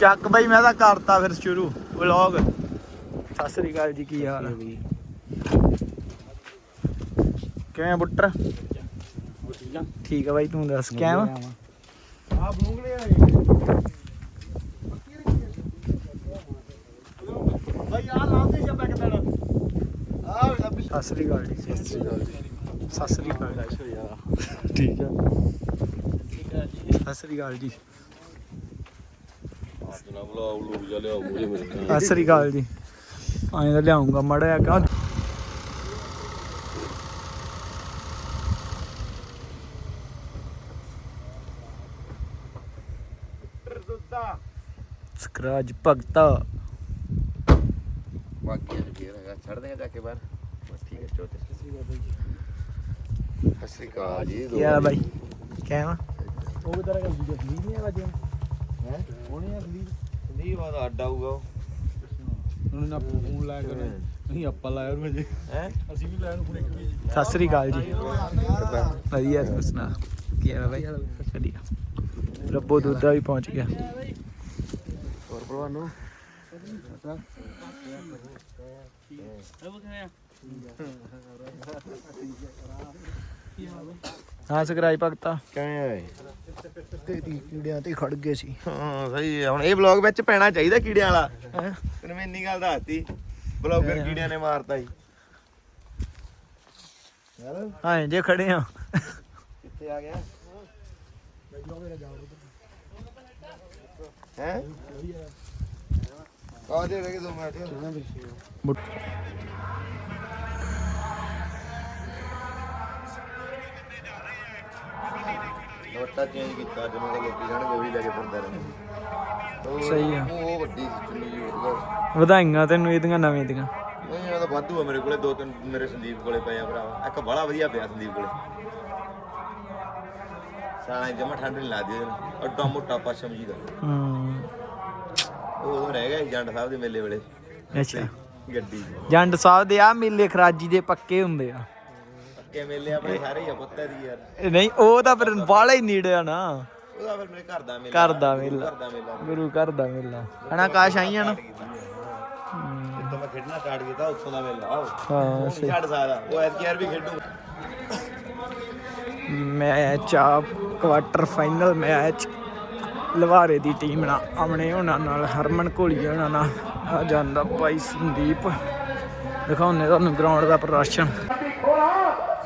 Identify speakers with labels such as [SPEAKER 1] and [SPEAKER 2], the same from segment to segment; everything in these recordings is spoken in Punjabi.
[SPEAKER 1] ਚੱਕ ਬਈ ਮੈਂ ਤਾਂ ਕਰਤਾ ਫਿਰ ਸ਼ੁਰੂ ਵਲੌਗ। ਸਤਿ ਸ੍ਰੀ ਅਕਾਲ ਜੀ ਕੀ ਹਾਲ ਆ? ਕਿਵੇਂ ਆ ਬੁੱਟਰ? ਠੀਕ ਆ ਬਾਈ ਤੂੰ ਦੱਸ ਕਿਵੇਂ ਆ?
[SPEAKER 2] ਆ ਬੂੰਗਲੇ ਆਏ ਭਾਈ ਆ ਲਾਉਂਦੇ ਜਾਂ ਬੈਕ ਦੇਣਾ ਆ ਲੱਭੀ
[SPEAKER 1] ਸਤਿ ਸ੍ਰੀ ਅਕਾਲ ਜੀ ਸਤਿ ਸ੍ਰੀ ਅਕਾਲ ਸਤਿ ਸ੍ਰੀ ਅਕਾਲ ਠੀਕ ਆ। ਸਤਿ ਸ੍ਰੀ ਅਕਾਲ ਜੀ।
[SPEAKER 3] ਨਾ ਬੁਲਾਓ ਲੋਕ ਜਾ ਲਿਆਓ ਮੂਰੇ ਮੇਰੇ
[SPEAKER 1] ਸਤਿ ਸ੍ਰੀ ਅਕਾਲ ਜੀ। ਆਏ ਤਾਂ ਲਿਆਉਂਗਾ ਮੜਾ ਕਾ
[SPEAKER 2] ਦੁੱਧਾ
[SPEAKER 1] ਸਕਰਾਜ ਭਗਤਾ।
[SPEAKER 3] ਬਾਕੀ ਅੱਜ ਫੇਰ ਹੈਗਾ ਛੱਡ ਦੇਗਾ ਜਾ ਕੇ ਬਾਹਰ। ਬਸ ਠੀਕ ਹੈ ਚੋਤੇ ਸਤਿ ਸ਼੍ਰੀ ਅਕਾਲ ਜੀ।
[SPEAKER 1] ਕੀ ਹਾਲ ਆ ਬਾਈ? ਕਿਵੇਂ ਆ?
[SPEAKER 2] ਉਹ ਵੀ ਤਰ੍ਹਾਂ ਦੀ ਜਸਲੀ ਨਹੀਂ ਹੈ? ਵਜੇ
[SPEAKER 3] ਹੈ
[SPEAKER 2] ਹੋਣੀ ਅਸਲੀ
[SPEAKER 3] ਸੰਦੀਪ ਬਾਦ ਅੱਡ ਆਊਗਾ
[SPEAKER 2] ਉਹਨੂੰ ਨਾ ਫੋਨ ਲਾਇਆ ਕਰ। ਨਹੀਂ ਆਪਾਂ ਲਾਇਆ ਉਹਨੂੰ ਅਜੇ
[SPEAKER 3] ਹੈ?
[SPEAKER 2] ਅਸੀਂ ਵੀ ਲਾਇਆ ਨੂੰ ਫੋਨ ਇੱਕ ਵੀ।
[SPEAKER 1] ਸਤਿ ਸ੍ਰੀ ਅਕਾਲ ਜੀ। ਵਧੀਆ ਤੂੰ ਸੁਣਾ। ਕੀ ਹਾਲ ਆ ਬਾਈ? ਵਧੀਆ। ਰੱਬੋ ਦੁੱਧਾ ਵੀ ਪਹੁੰਚ ਗਿਆ।
[SPEAKER 3] ਹੋਰ ਭਲਵਾਨ ਨੂੰ?
[SPEAKER 1] ਹਾਂ ਸਕਰਾਜ ਭਗਤਾ।
[SPEAKER 3] ਕਿਵੇਂ ਆਏ
[SPEAKER 1] ਤੇਰੀ ਕੀੜਿਆਂ ਤੇ ਖੜ ਗਏ ਸੀ।
[SPEAKER 3] ਹਾਂ ਸਹੀ ਹੈ ਹੁਣ ਇਹ ਵਲੌਗ ਵਿੱਚ ਪੈਣਾ ਚਾਹੀਦਾ ਕੀੜਿਆਂ ਵਾਲਾ? ਤੈਨੂੰ ਮੈਂ ਇੰਨੀ ਗੱਲ ਦੱਸਤੀ। ਬਲੌਗਰ ਕੀੜਿਆਂ ਨੇ ਮਾਰਤਾ ਸੀ ਯਾਰ।
[SPEAKER 1] ਹਾਂ ਜੇ ਖੜੇ ਆ।
[SPEAKER 3] ਕਿੱਥੇ ਆ ਗਿਆ? ਹੈ? ਆ ਦੇ ਰਹਿ ਦੋ ਮਿੰਟ? ਨੋਟਾ ਚੇਂਜ ਕੀਤਾ ਜਦੋਂ ਦਾ ਲੋਕੀ ਜਾਣਗੇ ਉਹੀ ਲੈ ਕੇ ਫਿਰਦੇ ਰਹੇ ਉਹ-
[SPEAKER 1] ਸਹੀ ਆ।
[SPEAKER 3] ਉਹ ਵੱਡੀ ਸੀ ਚੁੰਨੀ ਉਹਦਾ।
[SPEAKER 1] ਵਧਾਈਆਂ ਤੈਨੂੰ ਇਹਦੀਆਂ ਨਵੇਂ ਦੀਆਂ।
[SPEAKER 3] ਨਹੀਂ ਤਾਂ ਵਾਧੂ ਆ ਮੇਰੇ ਕੋਲੇ ਦੋ ਤਿੰਨ ਮੇਰੇ ਸੰਦੀਪ ਕੋਲੇ ਪਏ ਆ ਭਰਾਵਾ ਇੱਕ ਬੜਾ ਵਧੀਆ ਪਿਆ ਸੰਦੀਪ ਕੋਲੇ। ਸਾਣਾ ਜਮਾ ਠੰਡ ਨਹੀਂ ਲੱਗਦੀ ਉਹਦੇ ਨਾਲ ਅੱਡਾ ਮੋਟਾ ਪਸ਼ਮ ਜੀ ਦਾ।
[SPEAKER 1] ਹੂੰ।
[SPEAKER 3] ਉਹ ਉਦੋਂ ਰਹਿ ਗਿਆ ਸੀ ਜੰਡ ਸਾਹਿਬ ਦੇ ਮੇਲੇ ਵੇਲੇ।
[SPEAKER 1] ਅੱਛਾ।
[SPEAKER 3] ਗੱਡੀ
[SPEAKER 1] ਜੰਡ ਸਾਹਿਬ ਦੇ ਆ ਮੇਲੇ ਖਰਾਜੀ ਦੇ ਪੱਕੇ ਹੁੰਦੇ ਆ।
[SPEAKER 3] ਪੱਕੇ ਮੇਲੇ ਆਪਣੇ ਸਾਰੇ ਹੀ ਆ ਪੁੱਤਾਂ ਦੀ ਯਾਰ।
[SPEAKER 1] ਇਹ ਨਹੀਂ ਉਹ ਤਾਂ ਫਿਰ ਬਾਹਲਾ ਹੀ ਨੇੜੇ ਆ ਨਾ।
[SPEAKER 3] ਉਹਦਾ ਫਿਰ ਮੇਰੇ ਘਰ ਦਾ ਮੇਲਾ।
[SPEAKER 1] ਘਰ ਦਾ ਮੇਲਾ।
[SPEAKER 3] ਘਰ ਦਾ ਮੇਲਾ।
[SPEAKER 1] ਗੁਰੂ ਘਰ ਦਾ ਮੇਲਾ। ਹਨਾ ਕਾਸ਼ ਆਈਆਂ ਨਾ?
[SPEAKER 3] ਜਦੋਂ ਮੈਂ ਖੇਡਣਾ ਸਟਾਰਟ ਕੀਤਾ ਉੱਥੋਂ ਦਾ ਮੇਲਾ ਉਹ
[SPEAKER 1] ਹਾਂ
[SPEAKER 3] ਨਹੀਂ ਛੱਡ ਸਕਦਾ ਉਹ ਐਤਕੀ ਯਾਰ ਵੀ ਖੇਡੂ।
[SPEAKER 1] ਮੈਚ ਆ ਕੁਆਟਰ ਫਾਈਨਲ ਮੈਚ। ਲਵਾਰੇ ਦੀ ਟੀਮ ਨਾਲ ਆਮਣੇ ਉਹਨਾਂ ਨਾਲ ਹਰਮਨ ਘੋਲੀਏ ਉਹਨਾਂ ਨਾਲ। ਆ ਜਾਂਦਾ ਭਾਈ ਸੰਦੀਪ। ਦਿਖਾਉਣੇ ਤੁਹਾਨੂੰ ਗਰਾਊਂਡ ਦਾ ਪ੍ਰਦਰਸ਼ਨ।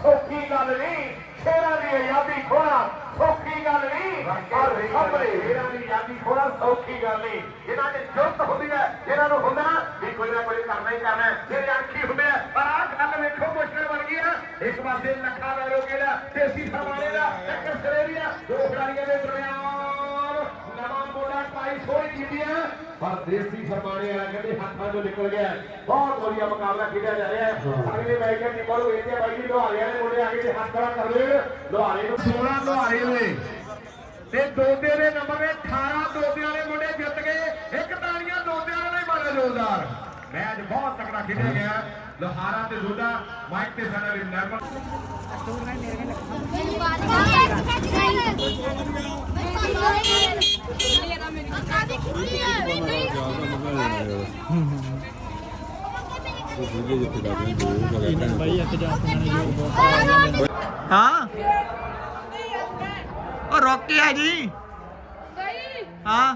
[SPEAKER 4] ਸੌਖੀ ਗੱਲ ਨਹੀਂ ਸ਼ੇਰਾਂ ਦੀ ਆਜ਼ਾਦੀ ਖੋਣਾ ਸੌਖੀ ਗੱਲ ਨਹੀਂ ਪਰ ਖਬਰੇ ਸ਼ੇਰਾਂ ਦੀ ਆਜ਼ਾਦੀ ਖੋਣਾ ਸੌਖੀ ਗੱਲ ਨਹੀਂ। ਇਹਨਾਂ ਦੇ ਜੁਰਤ ਹੁੰਦੀ ਹੈ ਇਹਨਾਂ ਨੂੰ ਹੁੰਦਾ ਵੀ ਕੋਈ ਨਾ ਕੋਈ ਕਰਨਾ ਹੀ ਕਰਨਾ ਜਿਹੜੇ ਅੱਖੀ ਹੁੰਦੇ ਆ ਪਰ ਆਹ ਗੱਲ ਵੇਖੋ ਮੁਸ਼ਕਲ ਬਣ ਗਈ ਨਾ। ਇੱਕ ਪਾਸੇ ਲੱਖਾ ਦਾ ਰੋਗੇ ਦਾ ਦੇਸੀ ਸਰਮਾਣੇ ਦਾ ਇੱਕ ਸਰੇਰੀਆ ਦੋ ਖਿਡਾਰੀਆਂ ਦੇ ਦਰਮਿਆਨ ਨਵਾਂ ਮੋੜਾ ਪਾਈ ਸੋਹਣੀ ਹੈ ਪਰ ਦੇਸੀ ਸਰਮਾਣੇ ਵਾਲਾ ਕਹਿੰਦੇ ਹੱਥਾਂ ਤੋਂ ਨਿਕਲ ਗਿਆ। ਬਹੁਤ ਵਧੀਆ ਮੁਕਾਬਲਾ ਖੇਡਿਆ ਜਾ ਰਿਹਾ। ਹੈ। ਅਗਲੇ ਮੈਚ ਦੀ ਟੀਮਾਂ ਨੂੰ ਵੇਖਦੇ ਆ ਬਾਈ ਜੀ ਲੋਹਾਰੇ ਵਾਲੇ ਮੁੰਡੇ ਆਗੇ ਹੱਥ ਖੜਾ ਕਰ ਲੈਣ ਲੋਹਾਰੇ ਨੂੰ 16 ਲੋਹਾਰੇ ਨੇ। ਤੇ ਦੋਦੇ ਦੇ ਨੰਬਰ ਨੇ 18 ਦੋਦਿਆਂ ਵਾਲੇ ਮੁੰਡੇ ਜਿੱਤ ਗਏ। ਇੱਕ ਤਾਲੀਆਂ ਦੋਦਿਆਂ ਵਾਲੇ ਹੀ ਮਾਰਿਆ ਜ਼ੋਰਦਾਰ। ਮੈਚ ਬਹੁਤ ਤਕੜਾ ਖੇਡਿਆ ਗਿਆ। ਲੋਹਾਰਾ ਤੇ ਦੋਦਾ ਮਾਈਕ ਤੇ ਸਾਡਾ
[SPEAKER 1] ਹਾਂ ਉਹ ਰੋਕਿਆ ਜੀ। ਹਾਂ?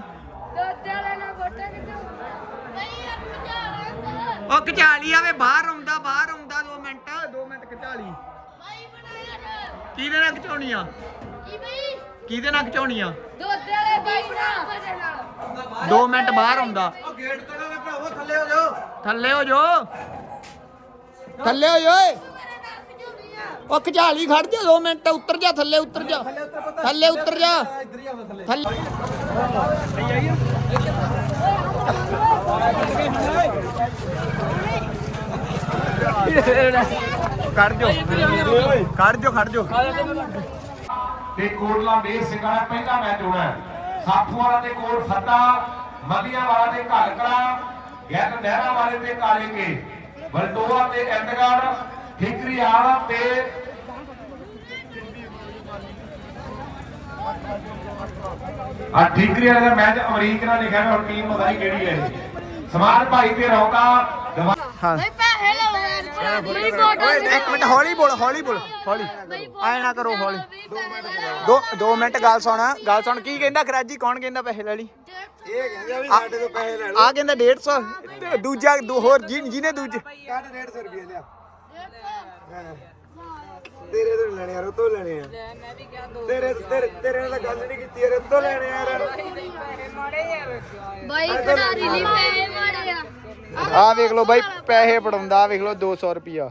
[SPEAKER 1] ਉਹ ਕਚਾਲੀ ਆਵੇ ਬਾਹਰ ਆਉਂਦਾ ਬਾਹਰ 2 ਮਿੰਟ ਕਚਾਲੀ ਕਿਹਦੇ ਨਾਲ ਕਚਾਉਣੀ ਆ? ਕਿਹਦੇ ਨਾਲ ਕਚਾਉਣੀ ਆ? 2 ਮਿੰਟ ਬਾਹਰ ਆਉਂਦਾ।
[SPEAKER 2] ਗੇਟ ਤੋੜੋਗੇ ਭਰਾਵਾ ਥੱਲੇ ਹੋ ਜਾਓ।
[SPEAKER 1] ਥੱਲੇ ਹੋ ਜੋ ਥੱਲੇ ਹੋ ਜੋ ਓਏ। ਉਹ ਕਚਾਲੀ ਖੜ ਜਾ 2 ਮਿੰਟ ਉੱਤਰ ਜਾ ਥੱਲੇ ਉੱਤਰ ਜਾ। ਥੱਲੇ ਉੱਤਰ ਜਾ।
[SPEAKER 2] ਇੱਧਰ ਹੀ ਆਉਂਦਾ ਥੱਲੇ।
[SPEAKER 1] ਥੱਲੇ। ਖੜ ਜੋ ਖੜ ਜੋ ਖੜ ਜੋ
[SPEAKER 4] ਤੇ ਕੋਟਲਾ ਮੇਰ ਸਿੰਘ ਵਾਲਾ ਪਹਿਲਾ ਮੈਚ ਹੋਣਾ ਹੈ। ਸਾਥੂ ਦੇ ਕੋਲ ਫੱਤਾ ਮਦੀਆ ਦੇ ਘਰ ਗੈਰ ਨਹਿਰਾ ਵਾਲੇ ਤੇ ਕਾਲੇਗੇ ਬਲਟੋਆ ਤੇ ਇੰਦਗੜ ਠਿਕਰੀ ਤੇ ਆ ਠੀਕਰੀ ਵਾਲੇ ਦਾ ਮੈਚ ਅਮਰੀਕ ਨਾਲ ਲਿਖਿਆ ਹੋਇਆ ਟੀਮ ਪਤਾ ਨਹੀਂ ਕਿਹੜੀ ਹੈ ਸਮਾਨ ਭਾਈ ਤੇ ਰੌਕਾ
[SPEAKER 1] ਹਾਂ।
[SPEAKER 5] ਬਈ ਪੈਸੇ ਲਓ ਯਾਰ। ਬਈ ਕੋਟਾ
[SPEAKER 1] ਓਏ ਇੱਕ ਮਿੰਟ ਹੌਲੀ ਬੋਲ ਹੌਲੀ ਬੋਲ ਹੌਲੀ। ਐ ਨਾ ਕਰੋ ਹੌਲੀ। ਦੋ ਦੋ ਮਿੰਟ ਗੱਲ ਸੁਣ ਗੱਲ ਸੁਣ ਕੀ ਕਹਿੰਦਾ ਕਰਾਜੀ ਕੌਣ ਕਹਿੰਦਾ ਪੈਸੇ ਲੈ ਲਈ?
[SPEAKER 3] ਇਹ ਕਹਿੰਦੇ ਵੀ ਸਾਡੇ ਤੋਂ ਪੈਸੇ ਲੈ
[SPEAKER 1] ਆ ਕਹਿੰਦਾ 150 ਤੇ ਦੂਜਾ ਦੂ- ਹੋਰ ਜਿਹਨੇ ਦੂਜੇ
[SPEAKER 3] ਕੱਢ 150 ਰੁਪਏ ਲਿਆ। ਤੇਰੇ ਤੋਂ ਲੈਣੇ ਯਾਰ ਉਹ ਤੋਂ ਲੈਣੇ ਆ ਤੇਰੇ ਤੇਰੇ ਤੇਰੇ ਨਾਲ ਗੱਲ ਨਹੀਂ ਕੀਤੀ ਯਾਰ ਉਹ ਤੋਂ ਲੈਣੇ ਯਾਰ।
[SPEAKER 5] ਬਾਈ ਖਿਡਾਰੀ ਲਈ ਪੈਸੇ ਮਾੜੇ ਆ।
[SPEAKER 1] ਆ ਵੇਖ ਲਓ ਬਾਈ ਪੈਸੇ ਪੜਾਉਂਦਾ ਵੇਖ ਲਓ 200 ਰੁਪਿਆ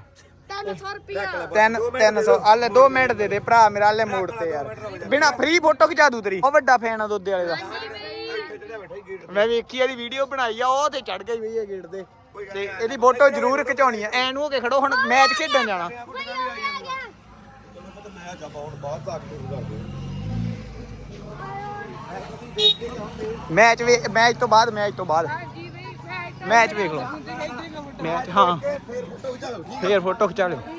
[SPEAKER 5] 300 ਰੁਪਿਆ
[SPEAKER 1] ਤਿੰਨ 300 ਆਲੇ 2 ਮਿੰਟ ਦੇ ਦੇ ਭਰਾ ਮੇਰਾ ਆਲੇ ਮੋੜ ਤੇ ਯਾਰ। ਬਿਨਾ ਫ੍ਰੀ ਫੋਟੋ ਖਿਚਾ ਦੂ ਤੇਰੀ। ਉਹ ਵੱਡਾ ਫੈਨ ਆ ਦੁੱਧ ਵਾਲੇ ਦਾ। ਮੈਂ ਵੇਖੀ ਇਹਦੀ ਵੀਡੀਓ ਬਣਾਈ ਆ ਉਹ ਤੇ ਚੜ ਗਈ ਬਈ ਇਹ ਗੇਟ ਤੇ। ਤੇ ਇਹਦੀ ਫੋਟੋ ਜ਼ਰੂਰ ਖਿਚਾਉਣੀ ਆ। ਐ ਨੂੰ ਹੋ ਕੇ ਖੜੋ ਹੁਣ ਮੈਚ ਖੇਡਣ ਜਾਣਾ। ਮੈਚ ਵੇ ਮੈਚ ਤੋਂ ਬਾਅਦ ਮੈਚ ਤੋਂ ਬਾਅਦ ਮੈਚ ਵੇਖ ਲਓ ਮੈਚ ਹਾਂ ਫੇਰ ਫੋਟੋ ਖਿਚਾ ਲਿਓ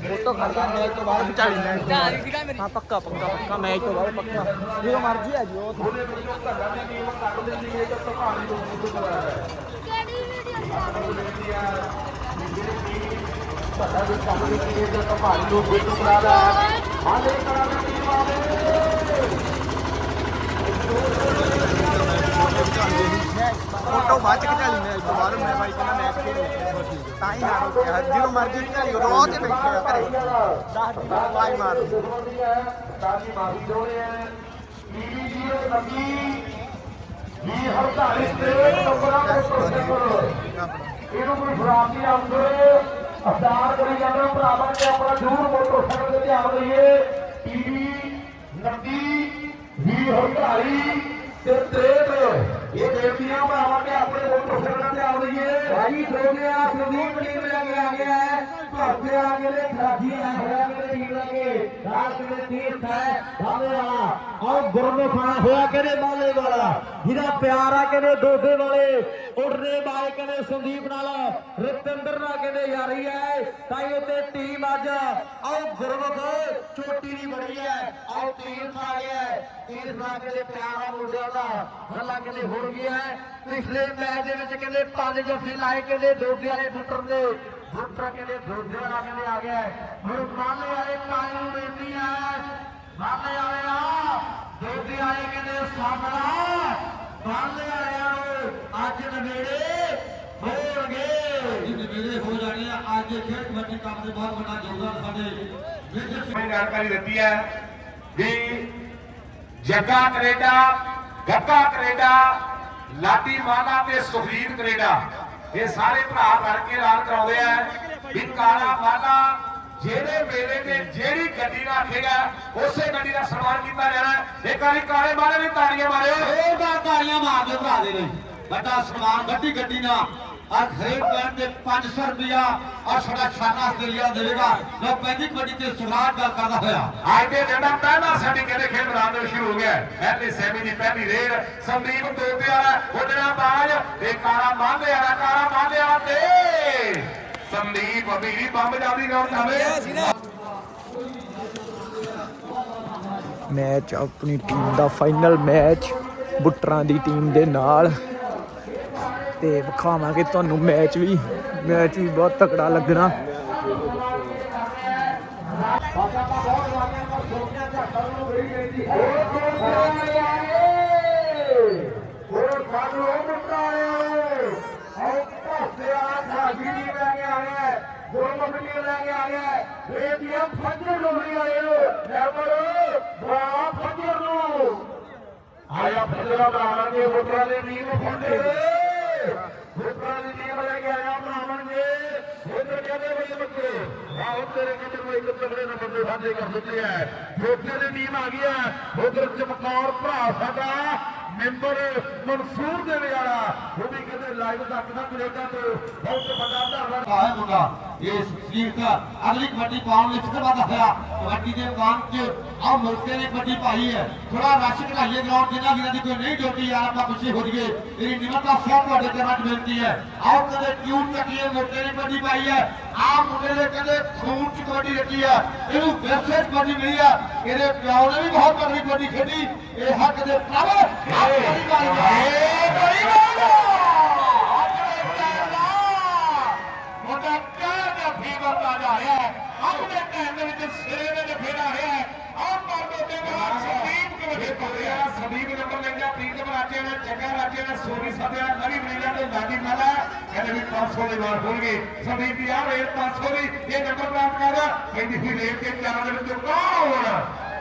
[SPEAKER 1] ਫੋਟੋ ਖੜਦਾ ਮੈਚ ਤੋਂ ਬਾਅਦ ਵਿਚਾਲੀ ਲੈਣ ਹਾਂ ਪੱਕਾ ਪੱਕਾ ਪੱਕਾ ਮੈਚ ਤੋਂ ਬਾਅਦ ਪੱਕਾ। ਜਦੋਂ ਮਰਜ਼ੀ ਆ ਜਿਓ
[SPEAKER 5] ਕਿਹੜੀ ਵੀਡੀਓ
[SPEAKER 1] ਫੋਟੋ ਬਾਅਦ ਚ ਖਿਚਾਲੀ ਮੈਚ ਤੋਂ ਬਾਅਦ ਮੈਂ ਬਾਈ ਕਹਿੰਦਾ ਮੈਚ ਖੇਡੋ ਤਾਂ ਹੀ ਨਾ ਰੁਕਿਆ ਜਦੋਂ ਮਰਜ਼ੀ ਖਿਚਾਲੀ ਉਦੋਂ ਉਹ ਤੇ ਬੈਠੇ ਆ ਘਰੇ। 10 ਮਿੰਟ ਵਾਈ ਮਾਰ।
[SPEAKER 4] ਸਾਡੀ ਮਾਫੀ ਚਾਹੁੰਦੇ ਆ ਟੀਵੀ ਜੀ ਨੱਬੀ ਵੀ ਹੜਤਾਲੀ ਤੇ ਨੰਬਰਾਂ ਇਹਨੂੰ ਕੋਈ ਖਰਾਬ ਨਹੀਂ ਆਉਂਦੇ ਅਫਤਾਰ ਕਰੀ ਜਾਂਦੇ ਹੋ ਭਰਾਵਾਂ ਤੇ ਆਪਣਾ ਜ਼ਰੂਰ ਮੋਟਰਸਾਈਕਲ ਤੇ ਧਿਆਨ ਦਈਏ ਟੀਵੀ ਨੱਬੀ ਵੀ ਹੜਤਾਲੀ તે ત્રેક ਇਹ ਬੇਟੀਆਂ ਭਰਾਵਾਂ ਤੇ ਆਪਣੇ ਮੋਟਰਸਾਈਕਲ ਤੇ ਧਿਆਨ ਦਈਏ। ਭਾਈ ਹੋ ਗਿਆ ਸੰਦੀਪ ਟੀਮ ਲੈ ਕੇ ਆ ਗਿਆ ਹੈ। ਭਾਰਤੀ ਆ ਕੇ ਨੇ ਖਰਾਜੀ ਆ, ਹੋਇਆ ਮੇਰੇ ਟੀਮ ਲੈ ਕੇ ਰਾਤ ਦੇ ਤੀਰਥ ਹੈ ਬਾਵੇ ਵਾਲਾ। ਔਰ ਗੁਰਮੁਖ ਹੋਇਆ ਕਹਿੰਦੇ ਮਾਲੇ ਵਾਲਾ? ਜਿਹਦਾ ਪਿਆਰ ਆ ਕਹਿੰਦੇ ਦੋਦੇ ਵਾਲੇ? ਉੜਨੇ ਬਾਏ ਕਹਿੰਦੇ ਸੰਦੀਪ ਨਾਲ? ਰਤਿੰਦਰ ਨਾਲ ਕਹਿੰਦੇ ਯਾਰੀ ਹੈ ਤਾਈ ਉੱਤੇ ਟੀਮ ਅੱਜ ਆਓ ਗੁਰਮੁਖ ਚੋਟੀ ਦੀ ਬੜੀ ਹੈ ਆਓ ਤੀਰਥ ਆ ਗਿਆ ਤੀਰਥ ਨਾਲ ਕਹਿੰਦੇ ਪਿਆਰ ਆ ਮੁੰਡਿਆਂ ਦਾ। ਗੱਲਾਂ ਕਹਿੰਦੇ ਹੋ ਗਿਆ ਹੈ। ਪਿਛਲੇ ਮੈਚ ਦੇ ਵਿੱਚ ਕਹਿੰਦੇ ਪੰਜ ਜੱਫੇ ਲਾਏ ਕਹਿੰਦੇ ਦੋਦੇ ਵਾਲੇ ਫੁੱਟਰ ਦੇ। ਫੁੱਟਰ ਕਹਿੰਦੇ ਦੋਦੇ ਵਾਲਾ ਕਹਿੰਦੇ ਆ ਗਿਆ ਹੈ। ਹੁਣ ਮਾਲੇ ਵਾਲੇ ਕਾਇ ਨੂੰ ਬੇਨਤੀ ਹੈ ਮਾਲੇ ਵਾਲੇ ਆ ਦੋਦੇ ਵਾਲੇ ਕਹਿੰਦੇ ਸਾਹਮਣਾ ਮਾਲੇ ਵਾਲਿਆਂ ਨੂੰ ਅੱਜ ਨਵੇੜੇ ਹੋਣਗੇ।
[SPEAKER 2] ਨਵੇੜੇ ਹੋ ਜਾਣੇ ਆ ਅੱਜ ਦੇ ਖੇਡ ਕਮੇਟੀ ਕੰਮ ਦੇ ਬਹੁਤ ਵੱਡਾ ਯੋਗਦਾਨ ਸਾਡੇ
[SPEAKER 4] ਮੈਂ ਜਾਣਕਾਰੀ ਦਿੱਤੀ ਹੈ ਵੀ ਜੱਗਾ ਕੈਨੇਡਾ ਗੱਗਾ ਕੈਨੇਡਾ ਲਾਡੀ ਮਾਲਾ ਤੇ ਸੁਖਰੀਤ ਕੈਨੇਡਾ ਇਹ ਸਾਰੇ ਭਰਾ ਰਲ ਕੇ ਐਲਾਨ ਕਰਾਉਂਦੇ ਆ। ਵੀ ਕਾਲਾ ਮਾਲਾ ਜਿਹੜੇ ਮੇਲੇ ਤੇ ਜਿਹੜੀ ਗੱਡੀ ਰੱਖੇਗਾ ਉਸੇ ਗੱਡੀ ਦਾ ਸਨਮਾਨ ਕੀਤਾ ਜਾਣਾ ਇੱਕ ਵਾਰੀ ਕਾਲੇ ਮਾਲੇ ਨੇ ਤਾੜੀਆਂ ਮਾਰਿਓ।
[SPEAKER 2] ਜ਼ੋਰਦਾਰ ਤਾੜੀਆਂ ਮਾਰ ਭਰਾ ਦੇ ਲਈ ਵੱਡਾ ਸਨਮਾਨ, ਵੱਡੀ ਗੱਡੀ ਨਾਲ। ਆ ਖਰੀਦ ਪੈਣ ਤੇ 500 ਰੁਪਇਆ ਆ ਸਾਡਾ ਛਾਨਾ ਆਸਟ੍ਰੇਲੀਆ ਦੇਵੇਗਾ। ਮੈਂ ਪਹਿਲੀ ਕਬੱਡੀ ਤੇ ਸੁਰਾਗ ਗੱਲ ਕਰਦਾ ਹੋਇਆ।
[SPEAKER 4] ਅੱਜ ਦੇ ਜਿਹੜਾ ਪਹਿਲਾ ਸਾਡੀ ਕਹਿੰਦੇ ਖੇਡ ਮੈਦਾਨ ਦੇ ਸ਼ੁਰੂ ਹੋ ਗਿਆ ਹੈ। ਪਹਿਲੇ ਸੈਮੀ ਦੀ ਪਹਿਲੀ ਰੇਡ ਸੰਦੀਪ ਤੋਤੇ ਵਾਲਾ ਉਹਦਣਾ ਬਾਜ ਤੇ ਕਾਲਾ ਮਾਂਦੇ ਵਾਲਾ ਕਾਲਾ ਮਾਂਦੇ ਵਾਲਾ ਤੇ ਸੰਦੀਪ ਅਭੀਰੀ ਬੰਬ ਜਾਂਦੀ ਗਰਾਊਂਡ ਜਾਵੇ
[SPEAKER 1] ਮੈਚ ਆਪਣੀ ਟੀਮ ਦਾ ਫਾਈਨਲ ਮੈਚ ਬੁੱਟਰਾਂ ਦੀ ਟੀਮ ਦੇ ਨਾਲ। ਤੇ ਵਿਖਾਵਾਂਗੇ ਤੁਹਾਨੂੰ ਮੈਚ ਵੀ। ਮੈਚ ਵੀ ਬਹੁਤ ਤਕੜਾ ਲੱਗਣਾ।
[SPEAKER 4] ਹੋਰ ਲੈ ਕੇ ਆ ਗਿਆ ਇਹ ਵੀ ਫੱਜਰ ਲੋਹੜੀ ਆਏ ਲੈ ਬਰੋ ਬਾ ਫੱਜਰ ਨੂੰ ਆਇਆ ਫਸਲਾ ਬਣਾਵਾਂਗੇ ਵੋਟਰਾਂ ਦੇ ਨੀਮ ਫੰਡੇ ਵੋਟਰਾਂ ਦੀ ਨੀਮ ਲੈ ਕੇ ਆਇਆ ਬਣਾਵਾਂਗੇ ਉਧਰ ਕਹਿੰਦੇ ਬਈ ਤੇਰੇ ਕਹਿੰਦੇ ਕੋਈ ਇੱਕ ਤਗੜੇ ਨਾਲ ਬੰਦੇ ਸਾਂਝੇ ਕਰ ਦਿੱਤੇ ਐ ਵੋਟਰਾਂ ਦੀ ਨੀਮ ਆ ਗਈ ਐ ਉਧਰ ਚਮਕੌਰ ਭਰਾ ਸਾਡਾ ਮੈਂਬਰ ਮਨਸੂਰ ਦੇ ਵਾਲਾ। ਉਹ ਵੀ ਕਹਿੰਦੇ ਲਾਈਵ ਦੱਸਦਾ ਕੈਨੇਡਾ ਤੋਂ। ਬਹੁਤ ਵੱਡਾ ਧਰਨਾ
[SPEAKER 2] ਹੈ ਮੁੰਡਾ। ਇਹ ਸਰੀਰ ਅਗਲੀ ਕਬੱਡੀ ਪਾਉਣ ਵਿੱਚ ਕਰਵਾਦਾ ਹੋਇਆ। ਕਬੱਡੀ ਦੇ ਮੈਦਾਨ 'ਚ ਆ ਮੁਲਕੇ ਨੇ ਕਬੱਡੀ ਪਾਈ ਹੈ। ਥੋੜਾ ਰਸ਼ ਘਟਾਈਏ ਗਰਾਊਂਡ ਜਿਨ੍ਹਾਂ ਵੀਰਾਂ ਦੀ ਕੋਈ ਨਹੀਂ ਜੋਟੀ ਯਾਰ ਆਪਾਂ ਪਿੱਛੇ ਹੋ ਜੀਏ ਇਹਦੀ ਨਿਮਰਤਾ ਸਭ ਤੁਹਾਡੇ ਚਰਨਾਂ 'ਚ ਬੇਨਤੀ ਹੈ। ਆਓ ਕਦੇ ਟਿਊਨ ਚੱਕੀਏ ਮੁਲਕੇ ਨੇ ਕਬੱਡੀ ਪਾਈ ਹੈ। ਆ ਮੁੰਡੇ ਨੇ ਕਦੇ ਖੂਨ 'ਚ ਕਬੱਡੀ ਰੱਖੀ ਹੈ। ਇਹਨੂੰ ਵੈਸੇ ਕਬੱਡੀ ਮਿਲੀ ਹੈ। ਇਹਦੇ ਪਿਓ ਨੇ ਵੀ ਬਹੁਤ ਤਗੜੀ ਕਬੱਡੀ ਖੇਡੀ। ਇਹ ਹੱਕ ਦੇ ਪ੍ਰਭ ਆ ਕਬੱਡੀ ਪਾਈ ਹੈ ਬੜੀ
[SPEAKER 4] ਉਹਦਾ ਟਾਈਮ ਦੇ ਵਿੱਚ ਸਿਰੇ ਦੇ ਫੇਰਾ ਹੋਇਆ ਆਹ ਪਰਦੇ ਤੇ ਬਾਅਦ ਸੰਦੀਪ ਕਬੱਡੀ ਪਾਉਂਦੇ ਆ। ਸੰਦੀਪ ਨੰਬਰ ਲੈਂਦਾ ਪ੍ਰੀਤ ਰਾਜੇ ਨੇ ਜੱਗਾ ਰਾਜੇ ਨੇ ਸੋਨੀ ਸਭਿਆ ਨਵੀਂ ਬਣੀਆ ਤੇ ਲਾਡੀ ਮਾਲਾ ਕਹਿੰਦੇ ਵੀ 500 ਦੇ ਵਾਰ ਹੋਣਗੇ। ਸੰਦੀਪ ਯਾਰ ਇਹ 500 ਦੀ ਇਹ ਨੰਬਰ ਪ੍ਰਾਪਤ ਕਰ। ਕਹਿੰਦੀ ਸੀ ਰੇਟ ਕੇ ਚਾਰਾਂ ਦੇ ਵਿੱਚ ਕੌਣ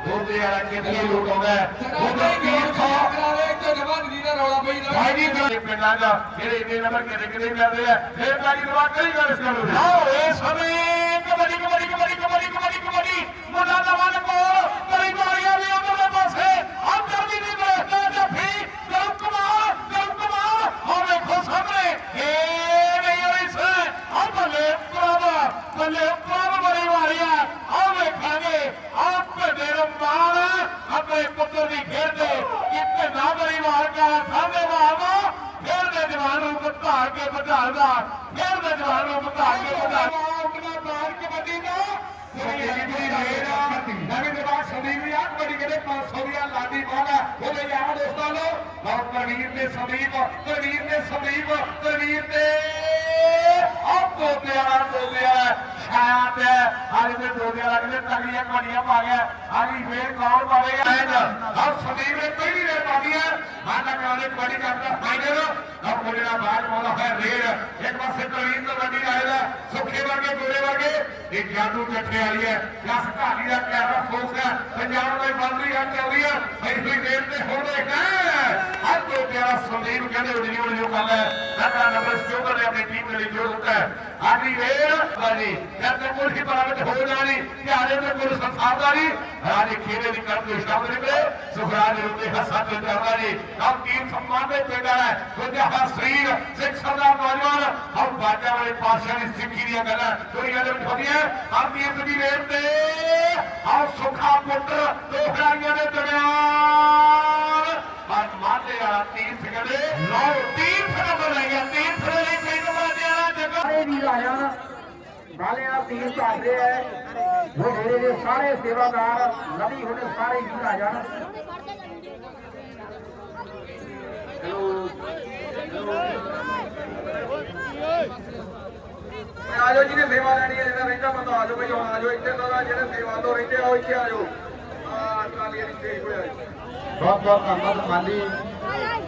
[SPEAKER 4] ਉਹਦੇ ਵਾਲਾ ਕਿੰਨੇ ਲੋਕ ਆਉਂਦਾ ਉਹਦਾ ਕੀ ਖਾ? ਭਾਈ ਜੀ ਜਿਹੜੇ ਪਿੰਡਾਂ ਦਾ ਜਿਹੜੇ ਇੰਨੇ ਨੰਬਰ ਕਿਹੜੇ ਕਿਹੜੇ ਮਿਲਦੇ ਆ ਫੇਰ ਬਾਜੀ ਦਵਾ ਕਰੀ ਗੱਲ ਗੱਲ ਆਓ ਇਸ ਸਮੇਂ ਕਬੱਡੀ ਕਬੱਡੀ ਕਬੱਡੀ ਕਬੱਡੀ ਕਬੱਡੀ ਕਬੱਡੀ ਮੁੰਡਾ ਨਵਾਂ ਕੋਲ ਕਰੀ ਮਾਰੀਆਂ ਵੀ ਉਧਰਲੇ ਪਾਸੇ ਅੰਦਰ ਦੀ ਨਹੀਂ ਬਰਸਦਾ ਜੱਫੀ ਕਰਮ ਕੁਮਾਰ ਕਰਮ ਕੁਮਾਰ ਹੋ ਵੇਖੋ ਸਾਹਮਣੇ ਏ ਨਹੀਂ ਹੋਈ ਸੇ ਆ ਬੱਲੇ ਪ੍ਰਭ ਬੱਲੇ ਪ੍ਰਭ ਬੜੀ ਮਾਰੀਆ ਆ ਵੇਖਾਂਗੇ ਆ ਭੇਡੇ ਰਮਾਨ ਆਪਣੇ ਪੁੱਤਰ ਦੀ ਖੇਡਦੇ ਇੱਕ ਨਾ ਬੜੀ ਮਾਰ ਕੇ ਸਾਹਮਣੇ ਮਾਰਦਾ ਫਿਰ ਦੇ ਜਵਾਨ ਨੂੰ ਵਧਾ ਕੇ ਵਧਾਉਂਦਾ ਫਿਰ ਦੇ ਜਵਾਨ ਨੂੰ ਵਧਾ ਕੇ ਵਧਾਉਂਦਾ ਆਪਣਾ ਬਾਹਰ ਕਬੱਡੀ ਦਾ ਨਵੀਂ ਦਿਮਾਗ ਸੰਦੀਪ ਦੀ ਆ ਕਬੱਡੀ ਕਹਿੰਦੇ 500 ਦੀਆਂ ਲਾਡੀ ਬਾਗਾ ਉਹਦੇ ਯਾਰ ਦੋਸਤਾਂ ਨੂੰ ਲਓ ਪ੍ਰਵੀਰ ਨੇ ਸੰਦੀਪ ਪ੍ਰਵੀਰ ਨੇ ਸੰਦੀਪ ਪ੍ਰਵੀਰ ਤੇ ਆਪ ਤੋਂ ਪਿਆਰ ਤੋਂ ਪਿਆਰ ਸ਼ਾਇਦ ਅੱਜ ਦੇ ਦੋ। ਦਿਨ ਲੱਗਦੇ ਤਗੜੀਆਂ ਕਬੱਡੀਆਂ ਪਾ ਗਿਆ ਆਗੀ ਫੇਰ ਕੌਣ ਪਾਵੇਗਾ ਐਂਡ ਆ ਸੰਦੀਪ ਨੇ ਪਹਿਲੀ ਰੇ ਪਾ ਗਈ ਹੈ ਮਾਨਾ ਕਰਾਣੇ ਕਬੱਡੀ ਕਰਦਾ ਫਾਈਨਲ ਆ ਮੁੰਡੇ ਦਾ ਬਾਹਰ ਪਾਉਂਦਾ ਹੈ ਰੇਡ ਇੱਕ ਪਾਸੇ ਪ੍ਰਵੀਰ ਤੋਂ ਵੱਡੀ ਆਏਗਾ ਸੁੱਖੇ ਵਰਗੇ, ਗੋਰੇ ਵਰਗੇ। ਇਹ ਜਾਦੂ ਚੱਠੇ ਵਾਲੀ ਹੈ। ਜਸ ਢਾਲੀ ਦਾ ਪਿਆਰਾ ਫੋਕਸ ਹੈ। ਪੰਜਾਬ ਦੇ ਬਾਂਦਰੀ ਗੱਲ ਚੱਲਦੀ ਹੈ ਪਹਿਲੀ ਰੇਡ ਤੇ ਹੁਣ ਇੱਕ ਹਰ ਤੋਂ ਪਿਆਰਾ ਸੰਦੀਪ ਕਹਿੰਦੇ ਉਡਣੀ ਉਡਣੀ ਗੱਲ ਹੈ। ਸਾਡਾ ਨੰਬਰ ਸਟੋਕਰ ਨੇ ਆਪਣੀ ਟੀਮ ਲਈ ਜੋੜ ਦਿੱਤਾ ਹੈ। ਆਖਰੀ ਰੇਡ ਬਾਜੀ ਜਦ ਤੱਕ ਮੁਲਕੀ ਪਰਾਵਟ ਹੋ ਜਾਣੀ ਧਿਆਨੇ ਤੇ ਕੋਈ ਸੰਸਾਰ ਨਹੀਂ। ਰਾਜੇ ਖੇੜੇ ਦੀ ਕਰਨ ਦੇ ਸ਼ਬਦ ਨਿਕਲੇ ਸੁਖਰਾਜ ਦੇ ਉੱਤੇ ਹੱਸਾ ਤੇ ਚੱਲਦਾ ਜੀ ਆਪ ਟੀਮ ਸੰਮਾਨ ਦੇ ਪਿੰਡ ਹੈ ਉਹਦੇ ਹੱਥ ਸਰੀਰ ਸਿੱਖ ਸਰਦਾਰ ਨੌਜਵਾਨ ਆਪ ਬਾਜਾ ਵਾਲੇ ਪਾਸਿਆਂ ਦੀ ਸਿੱਖੀ ਦੀਆਂ ਗੱਲਾਂ ਦੁਨੀਆ ਦੇ ਵਿੱਚ ਹੁੰਦੀਆਂ ਆਪ ਟੀਮ ਦੀ ਰੇਡ ਤੇ ਆਪ ਸੁਖਾ ਪੁੱਤਰ ਦੋ ਖਿਡਾਰੀਆਂ ਦੇ ਦਰਮਿਆਨ ਅੱਜ ਮਾਤੇ ਵਾਲਾ ਤੀਰ ਫਗੜੇ ਨੌ ਤੀਰ ਫਗੜ ਲੈ ਗਿਆ ਤੀਰ ਫਗੜ ਲਈ ਪਿੰਡ
[SPEAKER 6] ਤੀਰ ਝਾੜਦੇ ਐ ਉਹ ਮੇਰੇ ਦੇ ਸਾਰੇ ਸੇਵਾਦਾਰ ਨਦੀ ਹੋਣੇ ਸਾਰੇ ਵੀਰ ਆ ਜਾਣ।
[SPEAKER 4] ਆਜੋ ਜਿਹਨੇ ਸੇਵਾ ਲੈਣੀ ਹੈ ਜਿਹੜਾ ਰਹਿੰਦਾ ਬੰਦਾ ਆਜੋ ਬਈ ਆਜੋ ਇੱਥੇ ਤਾਂ ਜਿਹੜੇ ਸੇਵਾ ਤੋਂ ਰਹਿੰਦੇ ਆ, ਉਹ ਇੱਥੇ ਆਜੋ। ਆ ਟਰਾਲੀਆਂ ਦੀ ਸਟੇਜ ਕੋਲ
[SPEAKER 3] ਬਹੁਤ ਬਹੁਤ ਧੰਨਵਾਦ ਮਾਲੀ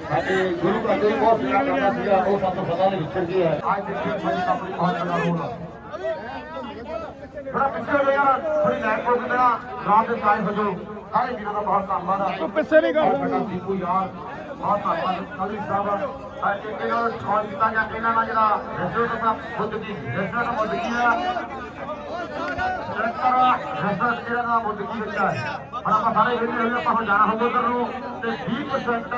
[SPEAKER 3] ਸਾਡੇ ਗੁਰੂ ਘਰ ਦੇ ਬਹੁਤ ਸੇਵਾ ਕਰਦਾ ਸੀਗਾ, ਉਹ ਸਭ ਤੋਂ ਸਦਾ ਦੇ ਗਿਆ
[SPEAKER 6] ਅੱਜ ਦੇ ਬੜੀ ਆਪਣੀ ਬਹੁਤ ਬੜਾ ਹੋਣਾ। ਥੋੜਾ ਪਿੱਛੇ ਹੋ ਯਾਰ ਥੋੜੀ ਲਾਈਟ ਹੋ ਗਈ ਰਾਤ ਦੇ ਟਾਈਮ ਹੋ ਸਾਰੇ ਵੀਰਾਂ ਦਾ ਬਹੁਤ ਧੰਨਵਾਦ ਆ ਤੂੰ ਪਿੱਛੇ ਨਹੀਂ ਕਰ ਦੀਪੂ ਯਾਰ ਬਹੁਤ ਧੰਨਵਾਦ ਕਲੀ ਸਾਹਿਬ ਅੱਜ ਇੱਕ ਯਾਰ ਛੋੜ ਦਿੱਤਾ ਗਿਆ ਇਹਨਾਂ ਨਾਲ ਜਿਹੜਾ ਰਿਜ਼ਲਟ ਦਾ ਖੁਦ ਦੀ ਰਿਜ਼ਲਟ ਮੁੱਦ ਕੀ ਆ ਸਰਕਾਰਾ ਜਿਹੜਾ ਦਾ ਮੁੱਦ ਕੀ ਹੈ ਹੁਣ ਆਪਾਂ ਸਾਰੇ ਜਿਹੜੇ ਹੋਏ ਆਪਾਂ ਹੁਣ ਜਾਣਾ ਹੋਊਗਾ ਉਧਰ ਨੂੰ ਤੇ 20%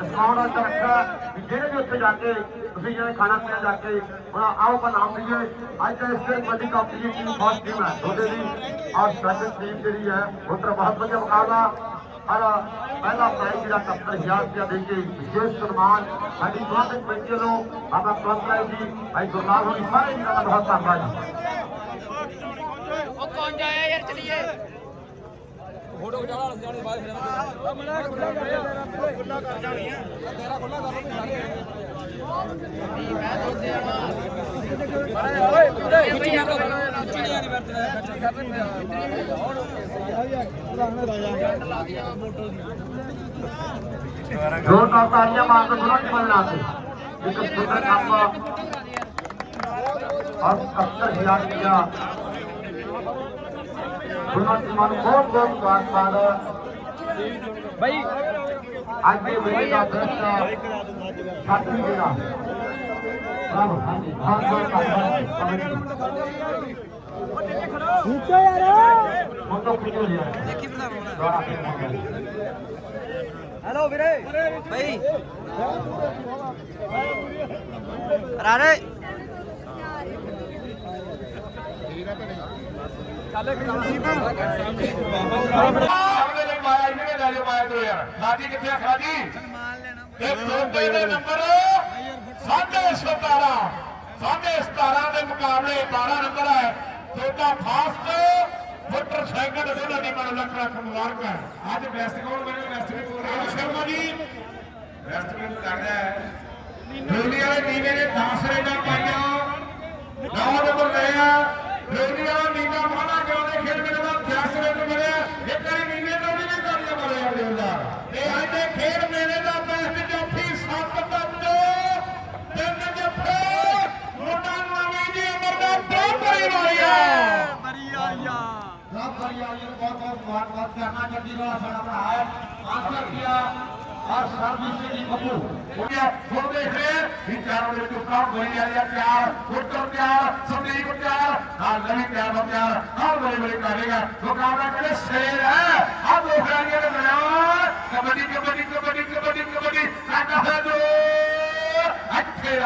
[SPEAKER 6] ਡਿਸਕਾਊਂਟ ਆ ਰੱਖਿਆ ਵੀ ਜਿਹੜੇ ਵੀ ਉੱਥੇ ਜਾ ਕੇ ਤੁਸੀਂ ਜਿਹੜੇ ਖਾਣਾ ਪੀਣਾ ਜਾ ਕੇ ਹੁਣ ਆਓ ਆਪਾਂ ਨਾਮ ਲਈਏ ਅੱਜ ਦਾ ਇਸ ਤੇ ਵੱਡੀ ਕੰਪਨੀ ਦੀ ਫਸਟ ਟੀਮ ਹੈ ਉਹਦੇ ਦੀ ਔਰ ਸੈਕੰਡ ਟੀਮ ਜਿਹੜੀ ਹੈ ਉੱਧਰ ਬਹੁਤ ਵਧੀਆ ਮੁਕਾਬਲਾ ਔਰ ਪਹਿਲਾ ਪ੍ਰਾਈਜ਼ ਜਿਹੜਾ 70000 ਰੁਪਇਆ ਦੇ ਕੇ ਵਿਸ਼ੇਸ਼ ਸਨਮਾਨ ਸਾਡੀ ਤੁਹਾਡੇ ਕਮੇਟੀ ਵੱਲੋਂ ਬਾਬਾ ਕੌਂਸਲਰ ਜੀ ਭਾਈ ਗੁਰਨਾਮ ਹੋਣੀ ਸਾਰੇ ਵੀਰਾਂ ਦਾ ਬਹੁਤ ਧੰਨਵਾਦ ਜੀ کون جایا ہے یار چلیے ایک ਗੁਰੂ ਜੀ ਮਨ ਬਹੁਤ ਬਹੁਤ ਧੰਨਵਾਦ
[SPEAKER 1] ਬਾਈ।
[SPEAKER 6] ਅੱਜ ਦੇ ਮੇਲੇ ਦਾ ਦ੍ਰਿਸ਼ ਦੇ ਨਾਲ ਬਰਾਬਰ ਹਾਂਜੀ। ਬਹੁਤ ਬਹੁਤ ਧੰਨਵਾਦ
[SPEAKER 1] ਨੀਚੇ ਯਾਰ।
[SPEAKER 6] ਫੋਟੋ ਖਿੱਚੋ ਜੀ ਦੇਖੀ ਬਣਾ
[SPEAKER 1] ਹੈਲੋ ਵੀਰੇ। ਬਾਈ। ਰਾਰੇ
[SPEAKER 4] ਸਾਹਮਣੇ ਲਈ ਮਾਇਆ ਇਹਨੇ ਲੈ ਲਿਓ ਮਾਇਆ ਤੋਂ ਯਾਰ ਖਾਦੀ ਕਿੱਥੇ ਆ ਖਾਦੀ ਇਹ ਦੋਦੇ ਦੇ ਨੰਬਰ ਸਾਢੇ 17 ਸਾਢੇ 17 ਦੇ ਮੁਕਾਬਲੇ 12 ਨੰਬਰ ਹੈ ਦੋਦਾ ਫਾਸਟ ਮੋਟਰਸਾਈਕਲ ਦੋਨਾਂ ਦੀ ਮਨ ਲੱਖ ਲੱਖ ਮੁਬਾਰਕ ਹੈ ਅੱਜ ਬੈਸਟ ਕੌਣ ਬਣੇ ਬੈਸਟ ਵੀ ਕੋਲ ਸ਼ਰਮਾ ਜੀ ਬੈਸਟ ਵੀ ਲੱਗਦਾ ਹੈ ਰੋਡੀ ਵਾਲੇ ਨੀਵੇਂ ਨੇ 10 ਰੇਡਾਂ ਪਾਈਆਂ ਨੌ ਨੰਬਰ ਲਏ ਆ ਵਾਲਾ ਨੀਵਾ ਮਾਣਾ ਕਿਉਂ ਦੇ ਖੇਡ ਮੇਰੇ ਦਾ 10 ਰੇਡ ਮਿਲਿਆ? ਇੱਕ ਵਾਰੀ ਨੀਵੇਂ ਤੋਂ ਵੀ ਨਹੀਂ ਕਰੀਆ ਮਾਰੇ ਆ ਦੇਉਂਦਾ ਇਹ ਅੱਜ ਦੇ ਖੇਡ ਮੇਲੇ ਦਾ ਬੈਸਟ ਜੋਫੀ ਸੱਤ ਤੱਕ। ਤਿੰਨ ਜੱਫੇ। ਮੁੰਡਾ ਨਵੀਂ ਦੀ ਉਮਰ ਦਾ ਦੋ ਬੜੀ ਵਾਲੀਆ
[SPEAKER 6] ਰੱਬ ਭਰੀ ਆਈ ਨੂੰ ਬਹੁਤ ਬਹੁਤ ਮੁਬਾਰਕਬਾਦ ਕਰਨਾ ਜੱਗੀ ਵਾਲਾ ਸਾਡਾ ਭਰਾ ਹੈ। ਆਸਰ ਕੀਆ ਔਰ ਸਰਬਜੀਤ ਸਿੰਘ ਜੀ ਬੱਬੂ
[SPEAKER 4] ਹੋ ਗਿਆ ਹੁਣ ਦੇਖ ਰਹੇ ਹਾਂ ਵੀ ਚਾਰੋਂ ਦੇ ਟੁਕੜਾ ਬਣੀ ਆ ਰਿਹਾ ਪਿਆਰ ਉੱਤਰ ਪਿਆਰ ਸੰਦੀਪ ਪਿਆਰ ਹਾਂ ਨਵੀਂ ਪਿਆਰ ਦਾ ਪਿਆਰ ਹਾਂ ਬੜੇ ਬੜੇ ਕਰੇਗਾ ਮੁਕਾਬਲਾ ਕਿਹੜੇ ਸ਼ੇਰ ਹੈ ਆ ਦੋ ਖਿਡਾਰੀਆਂ ਦੇ ਦਰਮਿਆਨ ਕਬੱਡੀ ਕਬੱਡੀ ਕਬੱਡੀ ਕਬੱਡੀ ਕਬੱਡੀ ਲੱਗਾ ਹੈ ਜੋ ਅੱਠੇ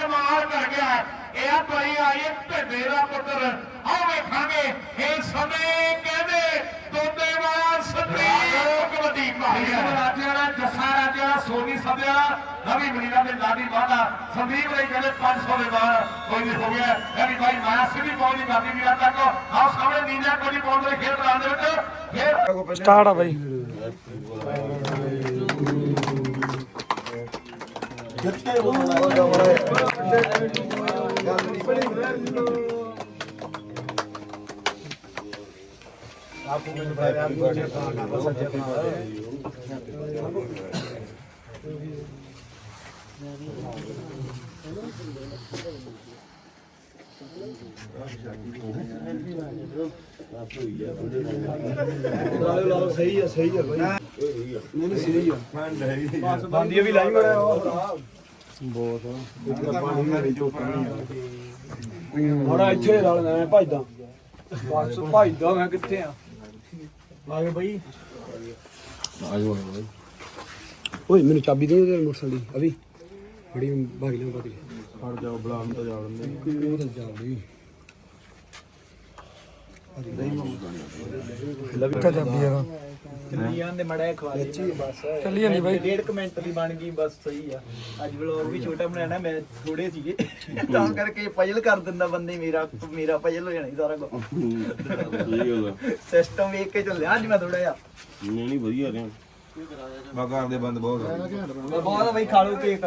[SPEAKER 4] ਕਮਾਲ ਕਰ ਗਿਆ। ਇਹ ਆ ਆਈ ਹੈ ਢਿੱਡੇ ਦਾ ਪੁੱਤਰ। ਆ ਵੇਖਾਂਗੇ ਇਹ ਸਮੇਂ ਕਹਿੰਦੇ ਦੋਦੇ ਵਾਲਾ ਸੰਦੀਪ ਕਬੱਡੀ ਮਾਰੀਆ ਰਾਜਿਆਂ ਦਾ ਜੱਸਾ ਰਾਜਿਆਂ ਦਾ ਸੋਨੀ ਸਭਿਆ ਨਵੀਂ ਮਨੀਰਾ ਦੇ ਲਾਡੀ ਵਾਦਾ ਸੰਦੀਪ ਲਈ ਕਹਿੰਦੇ 500 ਦੇ ਬਾਅਦ ਕੋਈ ਨਹੀਂ ਹੋ ਗਿਆ। ਇਹ ਵੀ ਭਾਈ ਮਾਇਆ ਸਿੱਧੀ ਪਹੁੰਚੀ ਗਾਦੀ ਵੀਰਾਂ ਤੱਕ। ਆਹ ਸਾਹਮਣੇ ਨੀਂਦਿਆ ਕੋਈ ਪਾਉਣ ਦੇ ਖੇਡ ਮੈਦਾਨ ਦੇ ਵਿੱਚ। ਫਿਰ
[SPEAKER 1] ਸਟਾਰਟ ਆ ਬਾਈ। ਸਹੀ ਆ ਸਹੀ ਆ ਬਾਈ
[SPEAKER 3] ਨਹੀਂ ਸਹੀ ਆ
[SPEAKER 1] ਬੰਦੀ ਵੀ ਲਾਈ ਮੜਿਆ ਉਹ ਹੁਣ ਇੱਥੇ ਰਲ ਮੈਂ ਭਜਦਾ ਬਸ ਭਜਦਾ ਮੈਂ ਕਿੱਥੇ ਆ? ਆ ਗਏ ਬਾਈ।
[SPEAKER 7] ਓਏ ਮੈਨੂੰ ਚਾਬੀ ਦੇ ਦੇ ਮੋਟਰਸਾਈਕਲ ਦੀ। ਅਭੀ। ਬੜੀ ਭਾਗੀ ਲਿਆ ਬਾਕੀ
[SPEAKER 3] ਫੜ ਜਾਓ ਬਲਾਮ ਤਾਂ ਜਾਣ ਦੇ
[SPEAKER 7] ਉਹ ਤਾਂ ਜਾਂਦੀ
[SPEAKER 1] ਲੱਭਾ ਚਾਬੀ ਆ
[SPEAKER 8] ਚੱਲੀ ਜਾਂਦੇ ਮੜਾ ਖਵਾ ਦੇ ਬਸ।
[SPEAKER 1] ਚੱਲੀ ਜਾਂਦੀ ਬਾਈ।
[SPEAKER 8] ਡੇਢ ਕੁ ਮਿੰਟ ਦੀ ਬਣ ਗਈ ਬਸ ਸਹੀ ਆ। ਅੱਜ ਵਲੌਗ ਵੀ ਛੋਟਾ ਬਣਾਣਾ ਮੈਂ ਥੋੜੇ ਸੀਗੇ। ਤਾਂ ਕਰਕੇ ਪਜਲ ਕਰ ਦਿੰਦਾ ਬੰਦੇ ਮੇਰਾ ਮੇਰਾ ਪਜਲ ਹੋ ਜਾਣਾ ਸਾਰਾ ਕੁਝ ਸਿਸਟਮ ਵੇਖ ਕੇ ਚੱਲਿਆ ਅੱਜ ਮੈਂ ਥੋੜਾ ਜਿਹਾ।
[SPEAKER 3] ਨਹੀਂ ਨਹੀਂ ਵਧੀਆ ਰਿਹਾ। ਬਾਗਾਂ ਦੇ ਬੰਦ ਬਹੁਤ
[SPEAKER 8] ਬਹੁਤ ਬਈ ਖਾ ਲਓ ਕੇਕ।